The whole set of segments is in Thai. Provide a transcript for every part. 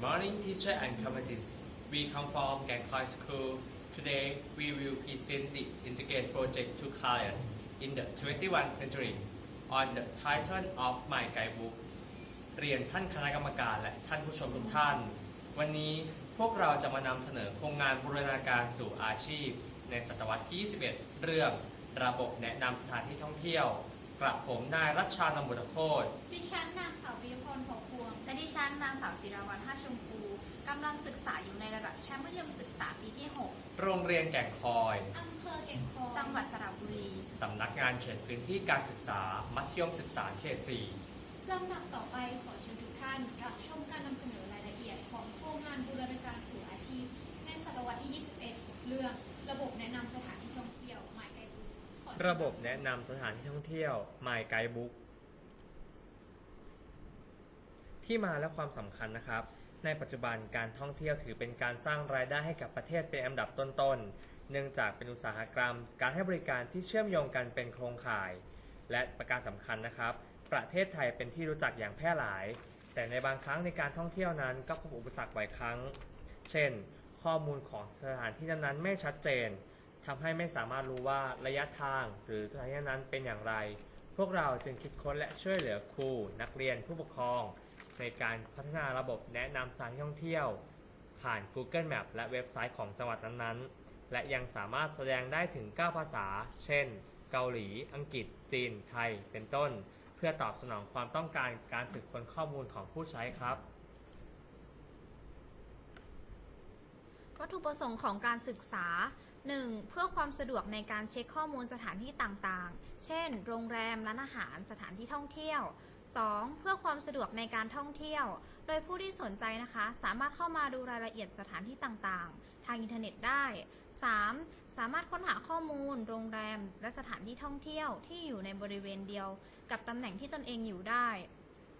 morning, teacher and committees. We come from Gangkoi School. Today, we will present the integrated project to class in the 21st century on the title of my guidebook. เรียนท่านคณะกรรมการและท่านผู้ชมทุกท่าน วันนี้พวกเราจะมานำเสนอโครงงานบูรณาการสู่อาชีพ ในศตวรรษที่ 21 เรื่องระบบแนะนำสถานที่ท่องเที่ยว กระผมนายรัชชานนท์บุตรโคตรดิฉันนางสาวปิพรหอพวง และดิฉันนางสาวจิรวรรณท่าชมพูกำลังศึกษาอยู่ในระดับชั้นมัธยมศึกษาปีที่โรงเรียนแก่งคอย อำเภอแก่งคอย6จังหวัดสระบุรี สำนักงานเขตพื้นที่การศึกษา มัธยมศึกษาเขต ลำดับต่อไปขอเชิญทุกท่าน รับชมการนำเสนอรายละเอียดของโครงงานบูรณาการสู่อาชีพ ในศตวรรษที่ 21 เรื่องระบบแนะนำสถานที่ท่องเที่ยวหมายไกด์บุ๊กขอเชิญ 4 ระบบแนะนำสถานที่ท่องเที่ยว My Guidebook ที่มาและความสำคัญนะครับ ในปัจจุบันการท่องเที่ยวถือเป็นการสร้างรายได้ให้กับประเทศเป็นอันดับต้นๆ เนื่องจากเป็นอุตสาหกรรม การให้บริการที่เชื่อมโยงกันเป็นโครงข่าย และประการสำคัญนะครับ ประเทศไทยเป็นที่รู้จักอย่างแพร่หลาย แต่ในบางครั้งในการท่องเที่ยวนั้นก็พบอุปสรรคบ่อยครั้ง เช่น ข้อมูลของสถานที่นั้นๆไม่ชัดเจนทำให้ไม่สามารถรู้ว่าระยะทางหรือสถานที่นั้นเป็นอย่างไร พวกเราจึงคิดค้นและช่วยเหลือครู นักเรียนผู้ปกครอง ในการพัฒนาระบบแนะนำสถานที่ท่องเที่ยว ผ่าน Google Map และเว็บไซต์ของจังหวัดนั้นๆ และยังสามารถแสดงได้ถึง 9 ภาษา เช่น เกาหลี อังกฤษ จีน ไทย เป็นต้น เพื่อตอบสนองความต้องการการสืบค้นข้อมูลของผู้ใช้ครับ วัต ถุประสงค์ของการศึกษา 1. เพื่อความสะดวกในการเช็คข้อมูลสถานที่ต่างๆ เช่น โรงแรม ร้านอาหาร สถานที่ท่องเที่ยว 2. เพื่อความสะดวกในการท่องเที่ยว โดยผู้ที่สนใจนะคะ สามารถเข้ามาดูรายละเอียดสถานที่ต่างๆ ทางอินเทอร์เน็ตได้ 3. สามารถค้นหาข้อมูล โรงแรม และสถานที่ท่องเที่ยวที่อยู่ในบริเวณเดียว กับตำแหน่งที่ตนเองอยู่ได้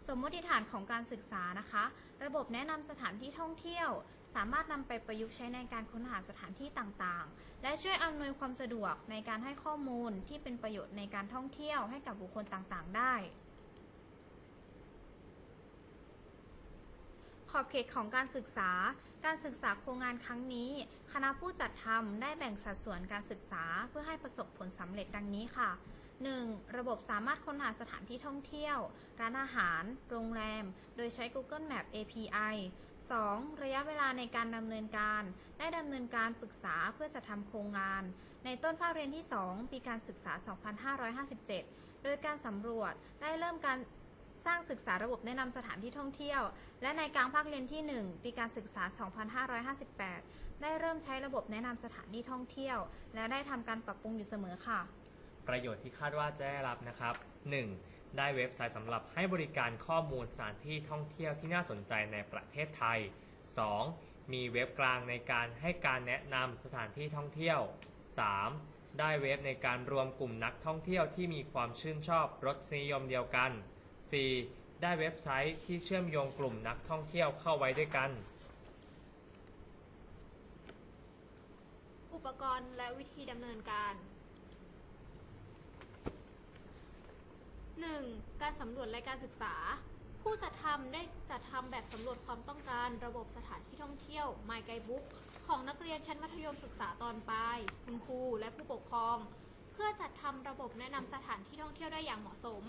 สมมติฐานของการศึกษานะคะ ระบบแนะนำสถานที่ท่องเที่ยว สามารถนำไปประยุกต์ใช้ในการค้นหาสถานที่ต่างๆ และช่วยอำนวยความสะดวกในการให้ข้อมูลที่เป็นประโยชน์ในการท่องเที่ยวให้กับบุคคลต่างๆ ได้ ขอบเขตของการศึกษา การศึกษาโครงงานครั้งนี้ คณะผู้จัดทำได้แบ่งสัดส่วนการศึกษาเพื่อให้ประสบผลสำเร็จดังนี้ค่ะ 1. ระบบสามารถค้นหาสถานที่ท่องเที่ยว ร้านอาหาร โรงแรม โดยใช้ Google Map API 2. ระยะเวลาในการดำเนินการ ได้ดำเนินการปรึกษาเพื่อจะทำโครงงาน ในต้นภาคเรียนที่ 2 ปีการศึกษา 2557 โดยการสำรวจได้เริ่มการสร้างศึกษาระบบแนะนำสถานที่ท่องเที่ยว และในกลางภาคเรียนที่ 1 ปีการศึกษา 2558 ได้เริ่มใช้ระบบแนะนำสถานที่ท่องเที่ยว และได้ทำการปรับปรุงอยู่เสมอค่ะ ประโยชน์ที่คาดว่าจะได้รับนะครับ 1. ได้เว็บไซต์สำหรับให้บริการข้อมูลสถานที่ท่องเที่ยวที่น่าสนใจในประเทศไทย 2. มีเว็บกลางในการให้การแนะนำสถานที่ท่องเที่ยว 3. ได้เว็บในการรวมกลุ่มนักท่องเที่ยวที่มีความชื่นชอบรสนิยมเดียวกัน 4. ได้เว็บไซต์ที่เชื่อมโยงกลุ่มนักท่องเที่ยวเข้าไว้ด้วยกัน อุปกรณ์และวิธีดำเนินการ 1. การสำรวจและการศึกษา ผู้จัดทำได้จัดทำแบบสำรวจความต้องการ ระบบสถานที่ท่องเที่ยว My Guidebook ของนักเรียนชั้นมัธยมศึกษาตอนปลายคุณครูและผู้ปกครอง เพื่อจัดทำระบบแนะนำสถานที่ท่องเที่ยวได้อย่างเหมาะสม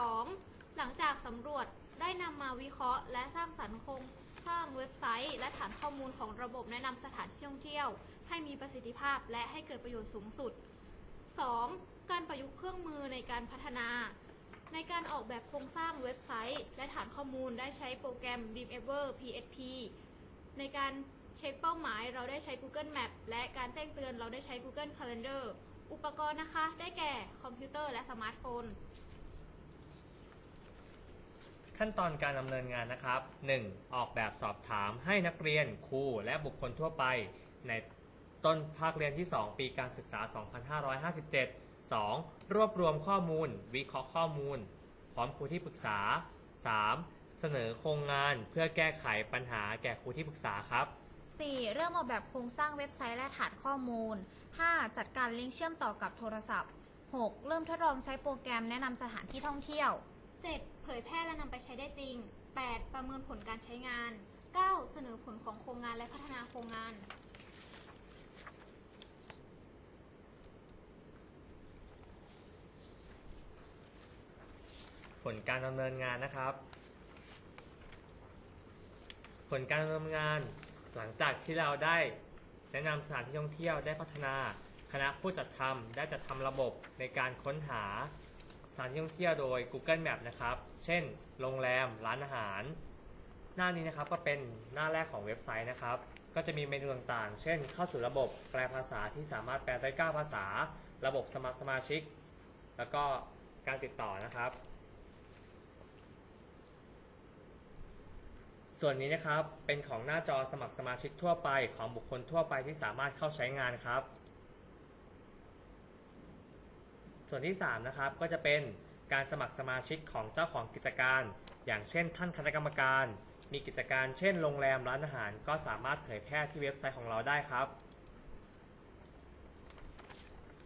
2. หลังจากสำรวจได้นำมาวิเคราะห์ และสร้างสรรค์โครงสร้างเว็บไซต์ และฐานข้อมูลของระบบแนะนำสถานที่ท่องเที่ยว ให้มีประสิทธิภาพและให้เกิดประโยชน์สูงสุด 2. การประยุกต์เครื่องมือในการพัฒนา ในการออกแบบโครงสร้างเว็บไซต์ และฐานข้อมูลได้ใช้โปรแกรม Dreamweaver PHP ในการเช็คเป้าหมายเราได้ใช้ Google Map และการแจ้งเตือนเราได้ใช้ Google Calendar อุปกรณ์นะคะ ได้แก่คอมพิวเตอร์และสมาร์ทโฟน ขั้นตอนการดำเนินงานนะครับ 1. ออกแบบสอบถามให้นักเรียนครูและบุคคลทั่วไป ในต้นภาคเรียนที่ 2 ปีการศึกษา 2557 2. รวบรวมข้อมูล วิเคราะห์ข้อมูล พร้อมครูที่ปรึกษา 3. เสนอโครงงานเพื่อแก้ไขปัญหาแก่ครูที่ปรึกษาครับ 4. เริ่มออกแบบโครงสร้างเว็บไซต์และฐานข้อมูล 5. จัดการลิงก์เชื่อมต่อกับโทรศัพท์ 6. เริ่มทดลองใช้โปรแกรมแนะนำสถานที่ท่องเที่ยว 7. เผยแพร่และนำไปใช้ได้จริง 8. ประเมินผลการใช้งาน 9. เสนอผลของโครงงานและพัฒนาโครงงาน ผ ลการดำเนินงานนะครับ ผลการดำเนินงานหลังจากที่เราได้แนะนำสถานที่ท่องเที่ยวได้พัฒนาคณะผู้จัดทำได้จัดทำระบบในการค้นหาสถานที่ท่องเที่ยวโดย Google Map นะครับ เช่น โรงแรม ร้านอาหาร หน้านี้นะครับก็เป็นหน้าแรกของเว็บไซต์นะครับ ก็จะมีเมนูต่างๆ เช่น เข้าสู่ระบบแปลภาษาที่สามารถแปลได้9ภาษา ระบบสมัครสมาชิก แล้วก็การติดต่อนะครับ ส่วนนี้นะครับเป็นของหน้าจอสมัครสมาชิกทั่วไปของบุคคลทั่วไปที่สามารถเข้าใช้งานครับ ส่วนที่3นะครับก็จะเป็นการสมัครสมาชิกของเจ้าของกิจการ อย่างเช่น ท่านคณะกรรมการ มีกิจการเช่นโรงแรมร้านอาหาร ก็สามารถเผยแพร่ที่เว็บไซต์ของเราได้ครับ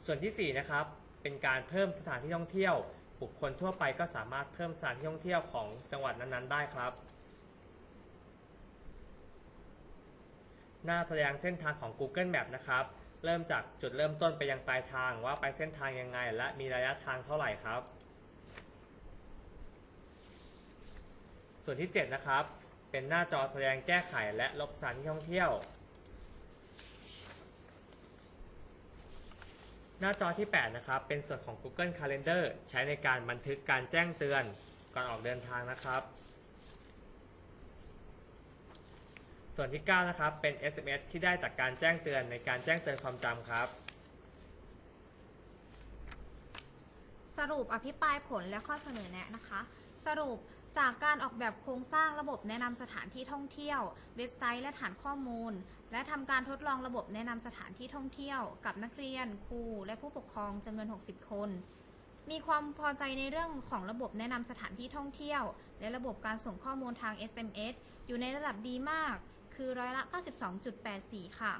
ส่วนที่4นะครับเป็นการเพิ่มสถานที่ท่องเที่ยว บุคคลทั่วไปก็สามารถเพิ่มสถานที่ท่องเที่ยวของจังหวัดนั้นๆ ได้ครับ หน้าแสดงเส้นทางของ Google Map นะครับ เริ่มจากจุดเริ่มต้นไปยังปลายทางว่าไปเส้นทางยังไง และมีระยะทางเท่าไหร่ครับ ส่วนที่ 7 นะครับ เป็นหน้าจอแสดงแก้ไขและลบสถานที่ท่องเที่ยว หน้าจอที่ 8 นะครับ เป็นส่วนของ Google Calendar ใช้ในการบันทึกการแจ้งเตือนก่อนออกเดินทางนะครับ ส่วนที่ 9 นะครับ เป็น SMS ที่ได้จากการแจ้งเตือนในการแจ้งเตือนความจำครับ สรุปอภิปรายผลและข้อเสนอแนะนะคะ สรุปจากการออกแบบโครงสร้างระบบแนะนำสถานที่ท่องเที่ยว เว็บไซต์และฐานข้อมูล และทำการทดลองระบบแนะนำสถานที่ท่องเที่ยว กับนักเรียน ครู และผู้ปกครองจำนวน 60 คน มีความพอใจในเรื่องของระบบแนะนำสถานที่ท่องเที่ยว และระบบการส่งข้อมูลทาง SMS อยู่ในระดับดีมาก คือร้อยละ 92.84 ค่ะ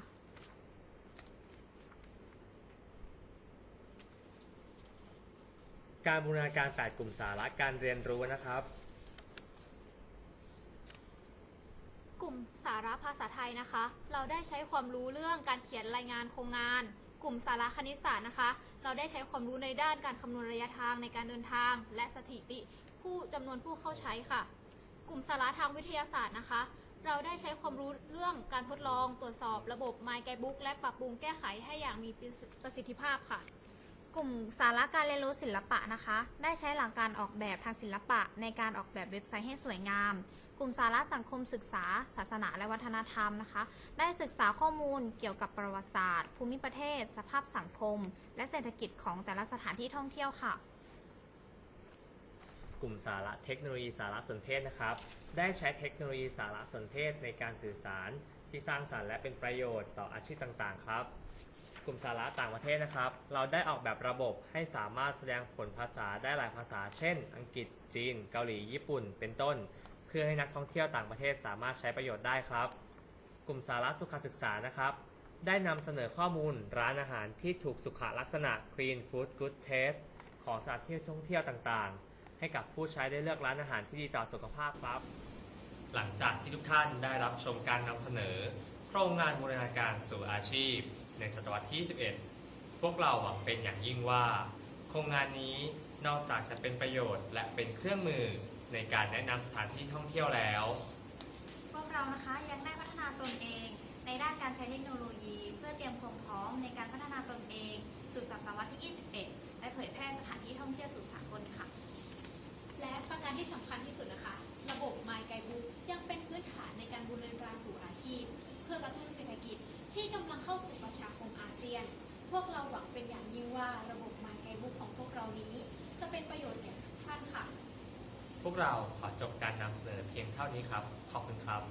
การบูรณาการ 8 กลุ่มสาระการเรียนรู้นะครับ กลุ่มสาระภาษาไทยนะคะ เราได้ใช้ความรู้เรื่องการเขียนรายงานโครงงาน กลุ่มสาระคณิตศาสตร์นะคะ เราได้ใช้ความรู้ในด้านการคำนวณระยะทางในการเดินทาง และสถิติผู้จำนวนผู้เข้าใช้ค่ะ กลุ่มสาระทางวิทยาศาสตร์นะคะ เราได้ใช้ความรู้เรื่องการทดลองตรวจสอบระบบ My Guidebook และปรับปรุงแก้ไขให้อย่างมีประสิทธิภาพค่ะ กลุ่มสาระการเรียนรู้ศิลปะนะคะ ได้ใช้หลักการออกแบบทางศิลปะ ในการออกแบบเว็บไซต์ให้สวยงาม กลุ่มสาระสังคมศึกษา ศาสนาและวัฒนธรรมนะคะ ได้ศึกษาข้อมูลเกี่ยวกับประวัติศาสตร์ ภูมิประเทศ สภาพสังคม และเศรษฐกิจของแต่ละสถานที่ท่องเที่ยวค่ะ กลุ่มสาระเทคโนโลยีสารสนเทศนะครับ ได้ใช้เทคโนโลยีสารสนเทศในการสื่อสารที่สร้างสรรค์และเป็นประโยชน์ต่ออาชีพต่างๆ ครับ กลุ่มสาระต่างประเทศนะครับ เราได้ออกแบบระบบให้สามารถแสดงผลภาษาได้หลายภาษา เช่น อังกฤษ จีน เกาหลี ญี่ปุ่น เป็นต้น เพื่อให้นักท่องเที่ยวต่างประเทศสามารถใช้ประโยชน์ได้ครับ กลุ่มสาระสุขศึกษานะครับได้นำเสนอข้อมูลร้านอาหารที่ถูกสุขลักษณะ Clean Food Good Taste ของสถานที่ท่องเที่ยวต่างๆ ให้กับผู้ใช้ได้เลือกร้านอาหารที่ดีต่อสุขภาพครับ หลังจากที่ทุกท่านได้รับชมการนำเสนอ โครงงานบูรณาการสู่อาชีพ ในศตวรรษที่ 11 พวกเราหวังเป็นอย่างยิ่งว่า โครงงานนี้นอกจากจะเป็นประโยชน์ และเป็นเครื่องมือในการแนะนำสถานที่ท่องเที่ยวแล้ว พวกเรานะคะยังได้พัฒนาตนเอง ในด้านการใช้เทคโนโลยี เพื่อเตรียมความพร้อมในการพัฒนาตนเอง สู่ศตวรรษที่ 21 และเผยแพร่สถานที่ท่องเที่ยวสู่สากลค่ะ และประการที่สำคัญที่สุดนะคะ ระบบ My Guidebook ยังเป็นพื้นฐานในการบูรณาการสู่อาชีพ เพื่อกระตุ้นเศรษฐกิจที่กำลังเข้าสู่ประชาคมอาเซียน พวกเราหวังเป็นอย่างยิ่งว่าระบบ My Guidebook ของพวกเรานี้ จะเป็นประโยชน์แก่ทุกท่านค่ะ พวกเราขอจบการนำเสนอเพียงเท่านี้ครับ ขอบคุณครับ